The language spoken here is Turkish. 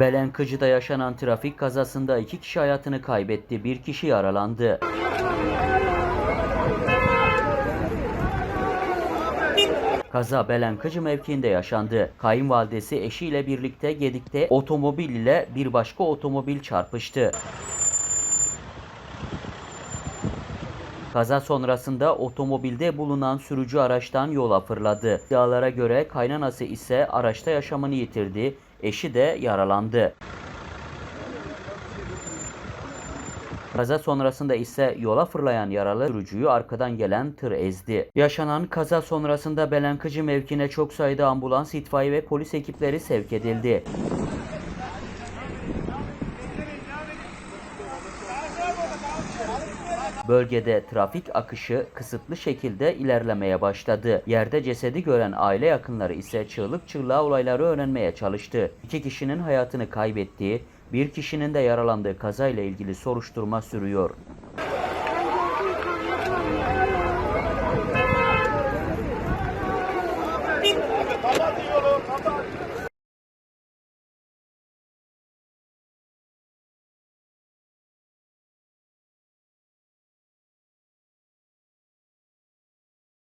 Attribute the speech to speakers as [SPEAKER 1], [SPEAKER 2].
[SPEAKER 1] Belenkıcı'da yaşanan trafik kazasında iki kişi hayatını kaybetti, bir kişi yaralandı. Kaza Belenkıcı mevkiinde yaşandı. Kayınvalidesi eşiyle birlikte Gedik'te otomobil ile bir başka otomobil çarpıştı. Kaza sonrasında otomobilde bulunan sürücü araçtan yola fırladı. İddialara göre kaynanası ise araçta yaşamını yitirdi, eşi de yaralandı. Kaza sonrasında ise yola fırlayan yaralı sürücüyü arkadan gelen tır ezdi. Yaşanan kaza sonrasında Belenkıcı mevkine çok sayıda ambulans, itfaiye ve polis ekipleri sevk edildi. Bölgede trafik akışı kısıtlı şekilde ilerlemeye başladı. Yerde cesedi gören aile yakınları ise çığlık çığlığa olayları öğrenmeye çalıştı. İki kişinin hayatını kaybettiği, bir kişinin de yaralandığı kazayla ilgili soruşturma sürüyor.
[SPEAKER 2] Kapat.